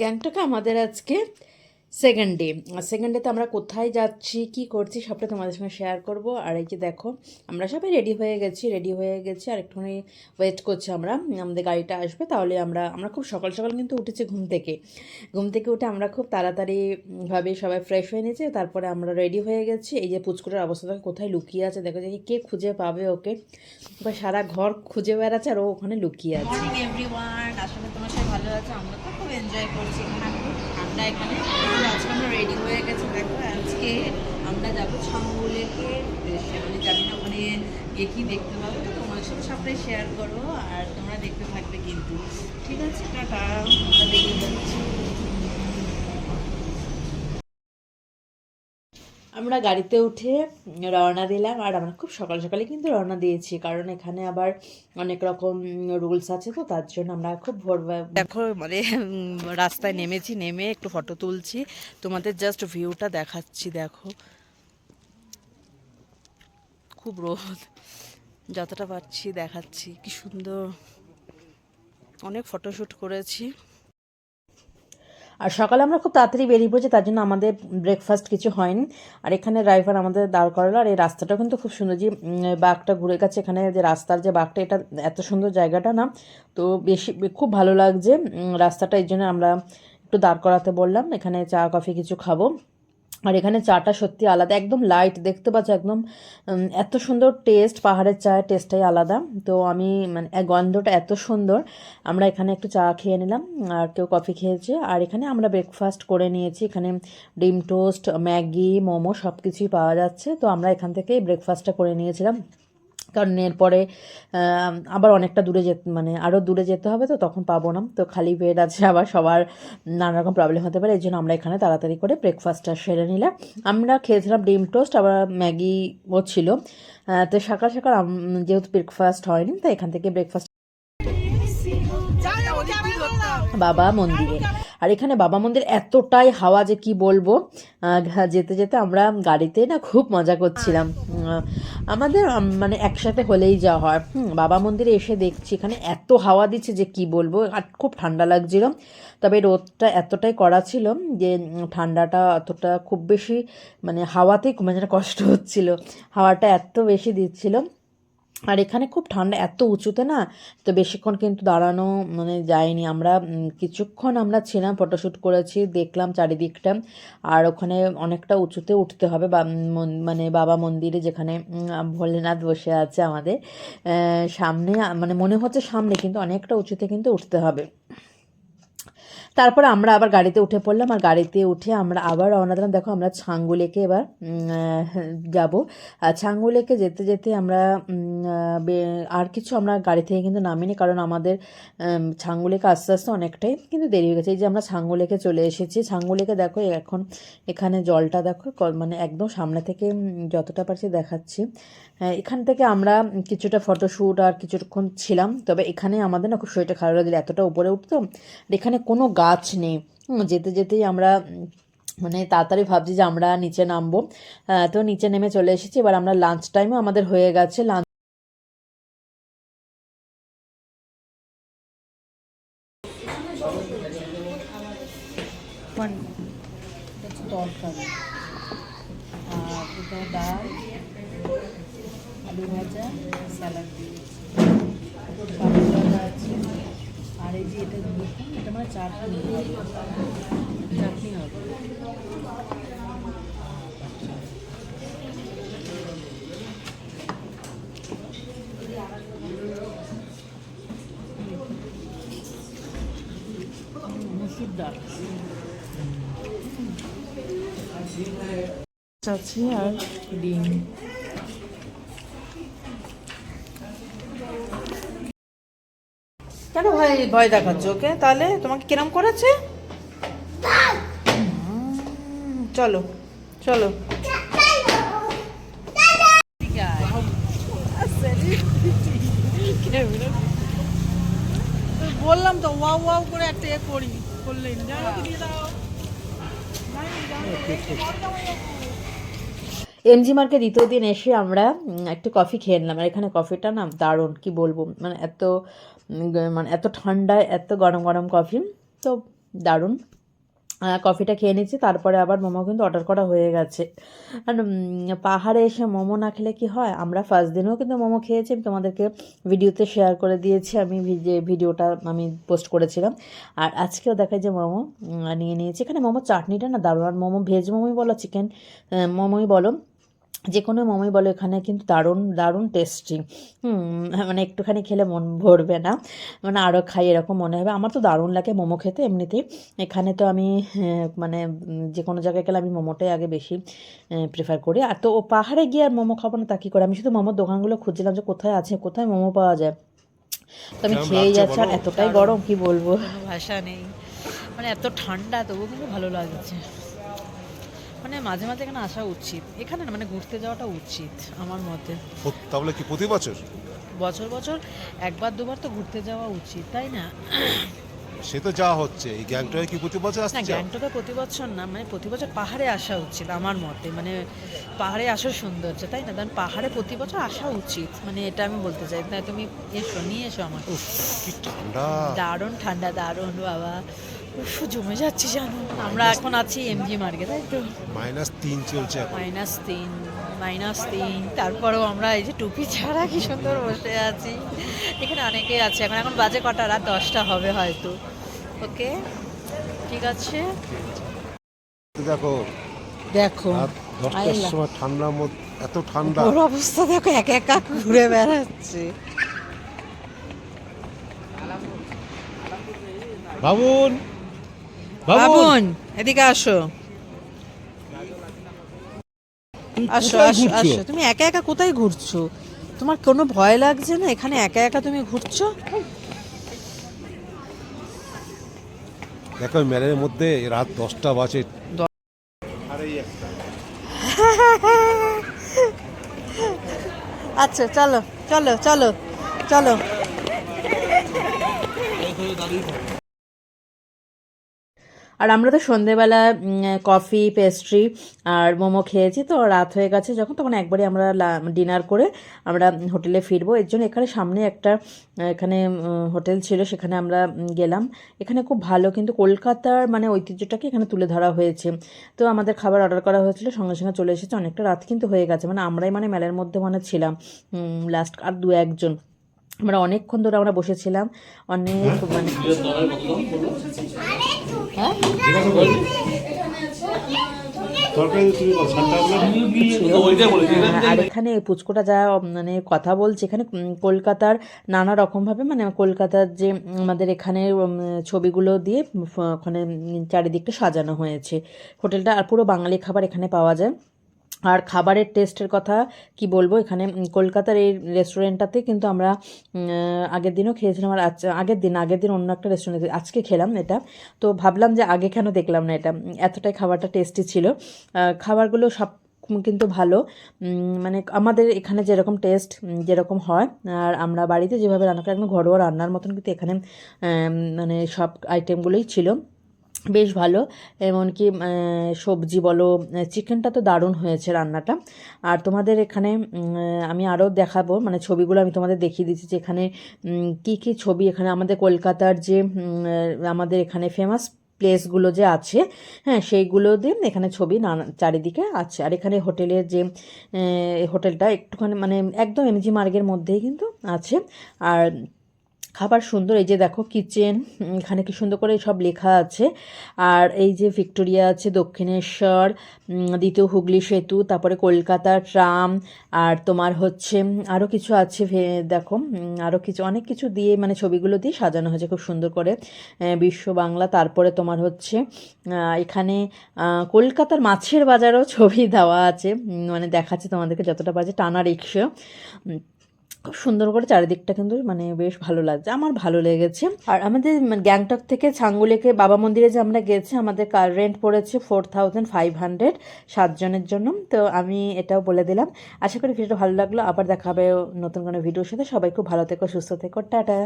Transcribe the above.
গ্যাংটকে আমাদের আজকে সেকেন্ড ডে সেকেন্ড ডেতে আমরা কোথায় যাচ্ছি, কি করছি, সবটা তোমাদের সঙ্গে শেয়ার করব। আর এই যে দেখো, আমরা সবাই রেডি হয়ে গেছি রেডি হয়ে গেছি। আর একটুখানি ওয়েট করছি আমরা, আমাদের গাড়িটা আসবে, তাহলে আমরা আমরা খুব সকাল সকাল কিন্তু উঠেছি ঘুম থেকে। ঘুম থেকে উঠে আমরা খুব তাড়াতাড়ি ভাবে সবাই ফ্রেশ হয়ে নিয়েছে, তারপরে আমরা রেডি হয়ে গেছি। এই যে পুচকুটার অবস্থা কোথায় লুকিয়ে আছে, দেখো দেখি কে খুঁজে পাবে ওকে। সারা ঘর খুঁজে বেড়াচ্ছে আর ও ওখানে লুকিয়ে আছে। তোমার সাথে ভালো আছে, আমরা এনজয় করছি। এখানে আমরা এখানে। আজকে আমরা রেডি হয়ে গেছি। দেখো, আজকে আমরা যাব ছাঙ্গুলেকে মানে যাবি না ওখানে গিয়ে কি দেখতে পাবো। তো তোমার সব সবটাই শেয়ার করো আর তোমরা দেখতে থাকবে কিন্তু। ঠিক আছে, টাটা। দেখে যাচ্ছি। আমরা গাড়িতে উঠে রওনা দিলাম। আর আমরা খুব সকাল সকালে কিন্তু রওনা দিয়েছি। কারণ এখানে আবার অনেক রকম রুলস আছে, তো তার জন্য আমরা খুব ভোর দেখো মানে রাস্তায় নেমেছি, নেমে একটু ফটো তুলছি। তোমাদের জাস্ট ভিউটা দেখাচ্ছি, দেখো। খুব রোদ। যতটা পারছি দেখাচ্ছি। কি সুন্দর। অনেক ফটোশ্যুট করেছি। আর সকালে আমরা খুব তাড়াতাড়ি বেরিয়ে পড়েছি, তার জন্য আমাদের ব্রেকফাস্ট কিছু হয়নি। আর এখানে ড্রাইভার আমাদের দাঁড় করালো, আর এই রাস্তাটা কিন্তু খুব সুন্দর যে বাঘটা ঘুরে গেছে এখানে, যে রাস্তার যে বাঘটা, এটা এত সুন্দর জায়গাটা না, তো বেশি, খুব ভালো লাগছে রাস্তাটা এই জন্য আমরা একটু দাঁড় করাতে বললাম। এখানে চা, কফি কিছু খাব। আর এখানে চাটা সত্যি আলাদা, একদম লাইট দেখতে পাচ্ছ একদম এত সুন্দর টেস্ট পাহাড়ের চায়ের টেস্টটাই আলাদা। তো আমি মানে গন্ধটা এত সুন্দর। আমরা এখানে একটু চা খেয়ে নিলাম, আর কেউ কফি খেয়েছে। আর এখানে আমরা ব্রেকফাস্ট করে নিয়েছি, এখানে ডিম টোস্ট ম্যাগি, মোমো সব কিছুই পাওয়া যাচ্ছে। তো আমরা এখান থেকেই ব্রেকফাস্টটা করে নিয়েছিলাম। কারণ এরপরে আবার অনেকটা দূরে যেতে মানে আরও দূরে যেতে হবে তো তখন পাবো না। তো খালি পেট আছে আবার সবার নানা রকম প্রবলেম হতে পারে এই জন্য আমরা এখানে তাড়াতাড়ি করে ব্রেকফাস্টটা সেরে নিলাম। আমরা খেয়েছিলাম ডিম টোস্ট আবার ম্যাগিও ছিল। তো সকাল সকাল যেহেতু ব্রেকফাস্ট হয়নি তো এখান থেকে ব্রেকফাস্ট বাবা মন্দিরে। আর এখানে বাবা মন্দির এতটাই হাওয়া যে কি বলব? যেতে যেতে আমরা গাড়িতে না খুব মজা করছিলাম। আমাদের মানে একসাথে হলেই যাওয়া হয়। বাবা মন্দিরে এসে দেখছি এখানে এত হাওয়া দিচ্ছে যে কি বলব? আর খুব ঠান্ডা লাগছিল। তবে রোদটা এতটাই কড়া ছিল যে ঠান্ডাটা অতটা খুব বেশি মানে হাওয়াতেই মানে কষ্ট হচ্ছিল। হাওয়াটা এত বেশি দিচ্ছিল। আর এখানে খুব ঠান্ডা, এত উঁচুতে না, তো বেশিক্ষণ কিন্তু দাঁড়ানো মানে যায়নি। আমরা কিছুক্ষণ আমরা ছিলাম ফটোশ্যুট করেছি, দেখলাম চারিদিকটা, আর ওখানে অনেকটা উঁচুতে উঠতে হবে বা, মন- বাবা মন্দিরে যেখানে ভোলেনাথ বসে আছে আমাদের সামনে মানে মনে হচ্ছে সামনে, কিন্তু অনেকটা উঁচুতে কিন্তু উঠতে হবে। তারপরে আমরা আবার গাড়িতে উঠে পড়লাম আর গাড়িতে উঠে আমরা আবার রওনা দিলাম। দেখো আমরা ছাঙ্গুলেকে এবার যাব। আর ছাঙ্গুলেকে যেতে যেতে আমরা আর কিছু আমরা গাড়ি থেকে কিন্তু নামিনি কারণ আমাদের উম, ছাঙ্গুলেকে আস্তে আস্তে অনেকটাই কিন্তু দেরি হয়ে গেছে। এই যে আমরা ছাঙ্গুলেকে চলে এসেছি। ছাঙ্গুলেকে দেখো এখন এখানে জলটা দেখো মানে একদম সামনে থেকে যতটা পারছি দেখাচ্ছি। হ্যাঁ, এখান থেকে আমরা কিছুটা ফটোশ্যুট আর কিছুক্ষণ ছিলাম তবে এখানে আমাদের না খুব শরীরটা খারাপ লাগছিল এতটা উপরে উঠতো এখানে কোনো গাছ নেই। যেতে যেতেই আমরা মানে তাড়াতাড়ি ভাবছি যে আমরা নিচে নামবো। তো নিচে নেমে চলে এসেছি। এবার আমরা লাঞ্চ টাইমও আমাদের হয়ে গেছে। লাঞ্চ চাটনি হবে চাটনি হবে মুসুর ডাল আছে আর ডিম কেন ভাই ভয় দেখাচ্ছ ওকে? তাহলে তোমাকে কিরম করেছে? চলো চলো। বললাম তো ওয়াও ওয়াও করে একটা এ করি। করলেন জানো দিয়ে দাও? এমজি মার্কে দ্বিতীয় দিন এসে আমরা একটু কফি খেয়ে নিলাম। আর এখানে কফিটা না দারুণ, কি বলব? মানে এত মানে এত ঠান্ডায় এত গরম গরম কফি তো দারুণ। কফিটা খেয়ে নিচ্ছি, তারপরে আবার মোমো কিন্তু অর্ডার করা হয়ে গেছে। আর পাহাড়ে এসে মোমো না খেলে কি হয়? আমরা ফার্স্ট দিনেও কিন্তু মোমো খেয়েছি, আমি তোমাদেরকে ভিডিওতে শেয়ার করে দিয়েছি, আমি যে ভিডিওটা আমি পোস্ট করেছিলাম। আর আজকেও দেখাই যে মোমো নিয়ে নিয়েছি। এখানে মোমো চাটনিটা না দারুণ। আর মোমো ভেজ মোমোই বলো চিকেন মোমোই বলো। যে কোনো মোমোই বলো এখানে কিন্তু দারুণ দারুণ টেস্টি হুম মানে একটুখানি খেলে মন ভরবে না। মানে আরও খাই এরকম মনে হবে। আমার তো দারুণ লাগে মোমো খেতে এমনিতেই। এখানে তো আমি মানে যে কোনো জায়গায় গেলে আমি মোমোটাই আগে বেশি প্রেফার করি। আর তো ও পাহাড়ে গিয়ে আর মোমো খাব না তা কী করে? আমি শুধু মোমোর দোকানগুলো খুঁজছিলাম যে কোথায় আছে কোথায় মোমো পাওয়া যায়। তো আমি খেয়েই যাচ্ছি আর এতটাই গরম কি বলব? ভাষা নেই। মানে এত ঠান্ডা তবুও কিন্তু ভালো লাগছে। মানে মাঝে মাঝে এখানে আসা উচিত। এখানে না মানে ঘুরতে যাওয়াটা উচিত আমার মতে। তাহলে কি প্রতি বছর? বছর বছর একবার দুবার তো ঘুরতে যাওয়া উচিত তাই না? সে তো যা হচ্ছে এই গ্যাংটকে কি প্রতি বছর না আসছে গ্যাংটকে প্রতি বছর না মানে প্রতি বছর পাহাড়ে আসা উচিত আমার মতে মানে পাহাড়ে আসার সৌন্দর্য তাই না? কারণ পাহাড়ে প্রতি বছর আসা উচিত মানে এটা আমি বলতে চাই। তাই তুমি এসো নিয়ে এসো আমাকে। কি ঠান্ডা। দারুণ ঠান্ডা দারুণ বাবা। জমে যাচ্ছি জানো। আমরা এখন আছি এমজি মার্গে তাই তো? মাইনাস তিন চলছে মাইনাস তিন মাইনাস তিন তারপরেও আমরা এই যে টুপি ছাড়া কি সুন্দর বসে আছি। এখানে অনেকেই আছে এখন এখন বাজে কটা রাত দশটা হবে হয়তো। ওকে? ঠিক আছে? দেখো দেখো দশটার সময় ঠান্ডার মধ্যে এত ঠান্ডা। ওর অবস্থা দেখো একা একা ঘুরে বেড়াচ্ছে। বাবুন! বাবুন। এদিকে আসো। আসো আসো আসো। তুমি একা একা কোথায় ঘুরছো? তোমার কোনো ভয় লাগছে না? এখানে একা একা তুমি ঘুরছো? দেখো মেলের মধ্যে রাত দশটা বাজে। আচ্ছা চলো চলো চলো চলো। আর আমরা তো সন্ধেবেলা কফি পেস্ট্রি আর মোমো খেয়েছি তো রাত হয়ে গেছে যখন তখন একবারে আমরা ডিনার করে আমরা হোটেলে ফিরবো। এর জন্য এখানে সামনে একটা এখানে হোটেল ছিল সেখানে আমরা গেলাম। এখানে খুব ভালো কিন্তু কলকাতার মানে ঐতিহ্যটাকে এখানে তুলে ধরা হয়েছে। তো আমাদের খাবার অর্ডার করা হয়েছিল সঙ্গে সঙ্গে চলে এসেছে। অনেকটা রাত কিন্তু হয়ে গেছে মানে আমরাই মানে মেলার মধ্যে মানে ছিলাম লাস্ট আর দু একজন। আমরা অনেকক্ষণ ধরে আমরা বসেছিলাম অনেক মানে হ্যাঁ, আর এখানে পুচকোটা যা মানে কথা বলছে, এখানে কলকাতার নানা রকমভাবে মানে কলকাতার যে আমাদের এখানে ছবিগুলো দিয়ে ওখানে চারিদিকটা সাজানো হয়েছে। হোটেলটা আর পুরো বাঙালি খাবার এখানে পাওয়া যায়। আর খাবারের টেস্টের কথা কি বলব? এখানে কলকাতার এই রেস্টুরেন্টটাতে কিন্তু আমরা আগের দিনও খেয়েছিলাম আর আগের দিন আগের দিন অন্য একটা রেস্টুরেন্টে আজকে খেলাম এটা। তো ভাবলাম যে আগে কেন দেখলাম না এটা? এতটাই খাবারটা টেস্টি ছিল। খাবারগুলো সব কিন্তু ভালো। মানে আমাদের এখানে যেরকম টেস্ট যেরকম হয়, আর আমরা বাড়িতে যেভাবে রান্না করি, একদম ঘরোয়া রান্নার মতন কিন্তু এখানে মানে সব আইটেমগুলোই ছিল। বেশ ভালো। এমনকি সবজি বলো চিকেনটা তো দারুণ হয়েছে রান্নাটা। আর তোমাদের এখানে আমি আরও দেখাবো মানে ছবিগুলো আমি তোমাদের দেখিয়ে দিচ্ছি যে এখানে কী কী ছবি এখানে আমাদের কলকাতার যে আমাদের এখানে ফেমাস প্লেসগুলো যে আছে হ্যাঁ সেইগুলো দিয়ে এখানে ছবি নানা, চারিদিকে আছে। আর এখানে হোটেলের যে হোটেলটা একটুখানি মানে একদম এমজি মার্গের মধ্যেই কিন্তু আছে। আর খাবার সুন্দর, এই যে দেখো কিচেন এখানে কি সুন্দর করে সব লেখা আছে। আর এই যে ভিক্টোরিয়া আছে, দক্ষিণেশ্বর দ্বিতীয় হুগলি সেতু, তারপরে কলকাতা ট্রাম, আর তোমার হচ্ছে আরও কিছু আছে দেখো আরও কিছু, অনেক কিছু দিয়ে মানে ছবিগুলো দিয়ে সাজানো হয়েছে খুব সুন্দর করে বিশ্ব বাংলা, তারপরে তোমার হচ্ছে এখানে কলকাতার মাছের বাজারও ছবি দেওয়া আছে মানে দেখাচ্ছে তোমাদেরকে যতটা পারছে, টানা রিক্সা খুব সুন্দর করে চারিদিকটা কিন্তু মানে বেশ ভালো লাগছে। আমার ভালো লেগেছে। আর আমাদের মানে গ্যাংটক থেকে ছাঙ্গুলেকে বাবা মন্দিরে যে আমরা গেছি, আমাদের কার রেন্ট পড়েছে ফোর থাউজেন্ড ফাইভ হান্ড্রেড সাতজনের জন্য। তো আমি এটাও বলে দিলাম। আশা করি ভিডিওটা ভালো লাগল। আবার দেখাবে নতুন কোনো ভিডিওর সাথে। সবাই খুব ভালো থেকো, সুস্থ থেকো। টাটা।